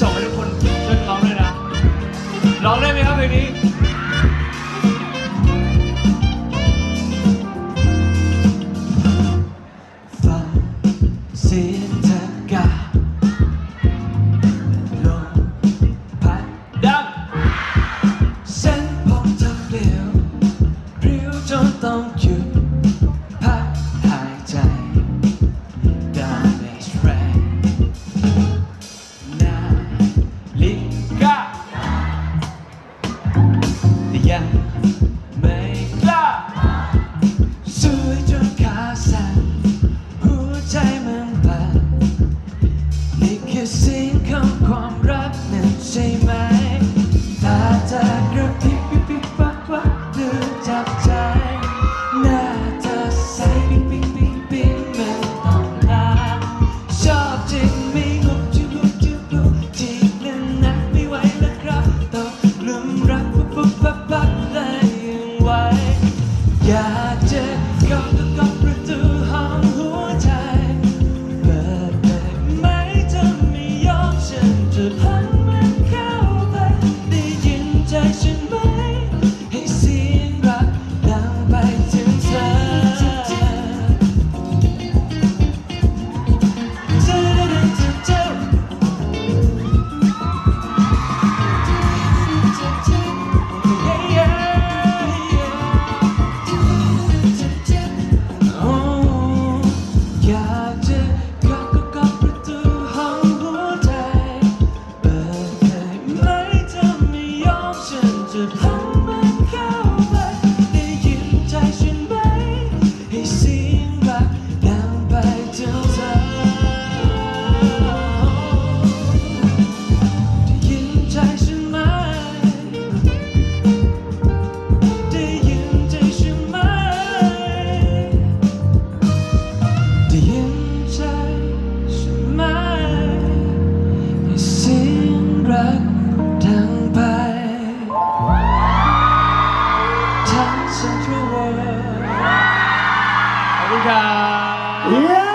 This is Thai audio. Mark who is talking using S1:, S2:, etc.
S1: ส่งให้ทุกคนช่วยร้องด้วยนะ ร้องได้ไหมครับ past.
S2: 감사합니다. 예!